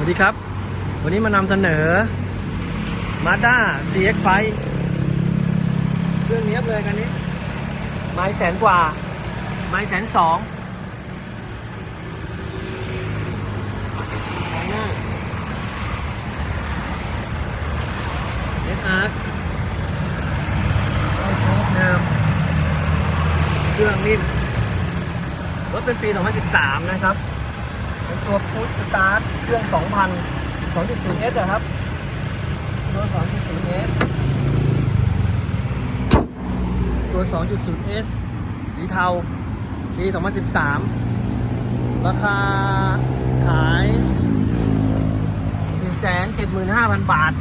วัสดีครับ วันนี้มานำเสนอ Mazda CX-5 เครื่องเนี้ยบเลยคันนี้ ไม้แสนกว่า ไม้แสนสองหน้าเอสอาร์เข้าโชคเดิมเครื่องนิ่มรถเป็นปี 2013 นะครับ เป็นตัวพุทสตาร์ทเครื่อง 2,000 2.0S อะครับตัว 2.0S ตัว 2.0S สีเทาปี 2013 ราคาขาย 475,000 บาท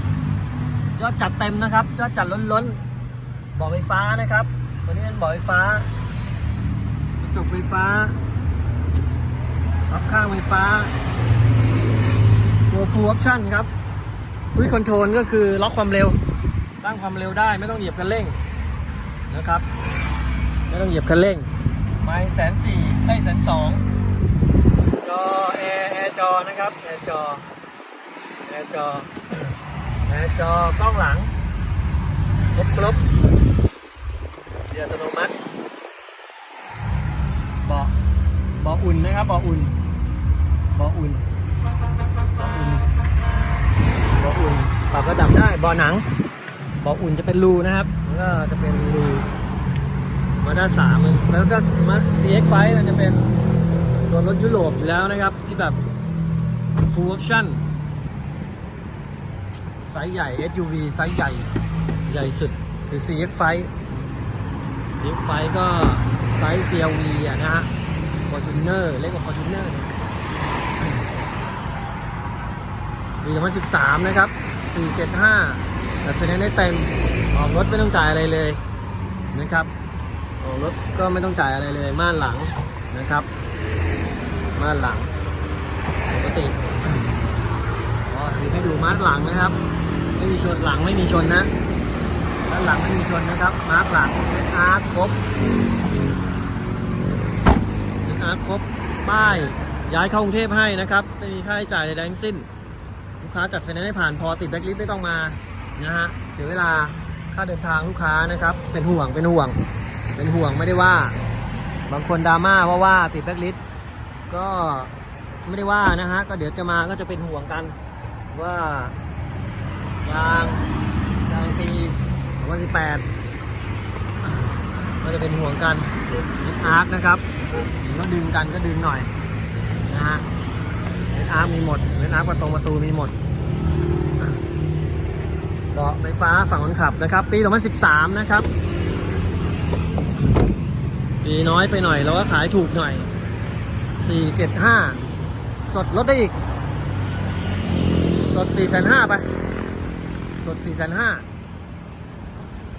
ยอดจัดเต็มนะครับ ยอดจัดล้นๆบ่อไฟฟ้านะครับ ตัวนี้เป็นบ่อไฟฟ้ากระจกไฟฟ้า รับข้างไฟฟ้า ตัว full option ครับ Quick control ก็คือล็อกความเร็ว ตั้งความเร็วได้ไม่ต้องเหยียบคันเร่งนะครับ ไม่ต้องเหยียบคันเร่ง ไม่แสนสี่ไม่แสนสองจอแอร์แอร์จอนะครับแอร์จอแอร์จอแอร์จอกล้องหลัง ครบครบเกียร์อัตโนมัติเบาะเบาะอุ่นนะครับเบาะอุ่นเบาะอุ่นเบาอุ่นเบาะอุ่นปรับระดับได้เบาะหนังเบาะอุ่นจะเป็นรูนะครับแล้วก็จะเป็นรูมาด้าสามแล้วก็มา CX5 มันจะเป็นส่วนรถยุโรปอยู่แล้วนะครับ ที่แบบ full option ไซส์ใหญ่ SUV ไซส์ใหญ่ใหญ่สุดคือ CX5 CX5 ก็ไซส์ CLV อะนะฮะ Fortuner เล็กกว่า Fortuner ปี2013 นะครับ 475 แต่เป็นได้เต็ม ออกรถไม่ต้องจ่ายอะไรเลยนะครับของรถก็ไม่ต้องจ่ายอะไรเลย ม่านหลังนะครับ ม่านหลังปกติอ๋อมีให้ดูมาร์หลังนะครับ ไม่มีชนหลังไม่มีชนนะด้านหลังไม่มีชนนะครับ มาร์หลังเอสอาร์ครบาครบป้าย ย้ายเข้ากรุงเทพให้นะครับ ไม่มีค่าใช้จ่ายใดๆทั้งสิ้น ลูกค้าจัดไฟแนนซ์ให้ผ่านพอติดแบ็คลิสต์ไม่ต้องมานะฮะเสียเวลาค่าเดินทางลูกค้านะครับ เป็นห่วงเป็นห่วง เป็นห่วงไม่ได้ว่า บางคนดราม่าเพราว่าติดแบ็คลิสต์ก็ไม่ได้ว่านะฮะก็เดี๋ยวจะมาก็จะเป็นห่วงกันว่ายางยางปี2018ก็จะเป็นห่วงกันอาร์คนะครับ เห็ดึงกันก็ดึงหน่อยนะฮะเลนอาร์คมีหมดเลนอาร์คประตูประตูมีหมดเบาะไฟฟ้าฝั่งคนขับนะครับ ปี 2013 นะครับ ปีน้อยไปหน่อยเราก็ขายถูกหน่อย 475 สดลดได้อีก สด 4,500ไป สด 4,500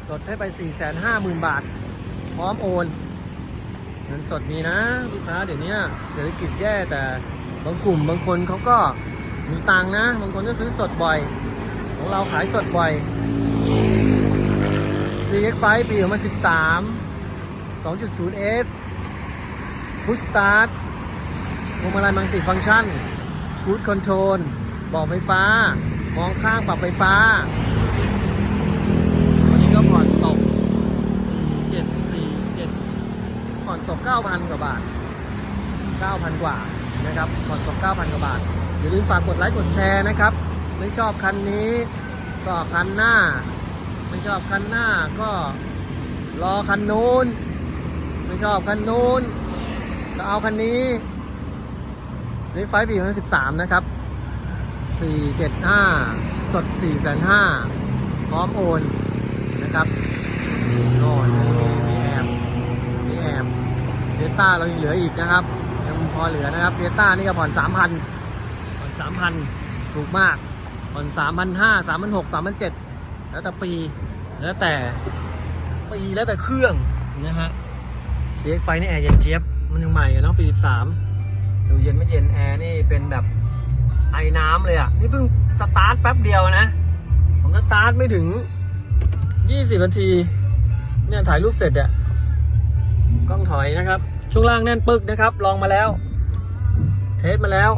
สดให้ไป 4,5หมื่นบาท พร้อมโอน เงินสดมีนะลูกค้าเดี๋ยวนี้เศรษฐกิจแย่แต่บางกลุ่มบางคนเขาก็มีตังนะ บางคนก็ซื้อสดบ่อย ของเราขายสดบ่อย CX5 ปี2013 2.0S Push Start พวงมาลัยมัลติฟังก์ชัน Cruise Control บอกไฟฟ้า มองข้างปรับไฟฟ้า วันนี้ก็ผ่อนตก 747ผ่อน ตก 9,000 กว่าบาท 9,000 กว่านะครับผ่อนตก 9,000 กว่าบาท อย่าลืมฝากกดไลค์กดแชร์นะครับ ไม่ชอบคันนี้ก็คันหน้า ไม่ชอบคันหน้าก็รอคันนู้น ไม่ชอบคันนู้นก็เอาคันนี้ซื้อไฟปีพันสิบสามนะครับสี่เจ็ดห้าสดสี่แสนห้าพร้อมโอนนะครับโน่น ต้าเรายังเหลืออีกนะครับยังพอเหลือนะครับเฟียต้านี่ก็ผ่อนสามพันผ่อนสามพันถูกมากผ่อนสามพันห้าสามพันหกสามพันเจ็ดแล้วแต่ปีแล้วแต่ปีแล้วแต่เครื่องนะฮะ CX ไฟนี่แอร์เย็นเจี๊ยบมันยังใหม่กันเนาะปี13ดูเย็นไม่เย็นแอร์นี่เป็นแบบไอ้น้ำเลยอะ่ะ นี่เพิ่งสตาร์ทแป๊บเดียวนะ ผมสตาร์ทไม่ถึง20นาที เนี่ยถ่ายรูปเสร็จอะกล้องถอยนะครับ ช่วงล่างแน่นปึกนะครับ ลองมาแล้ว เทสมาแล้ว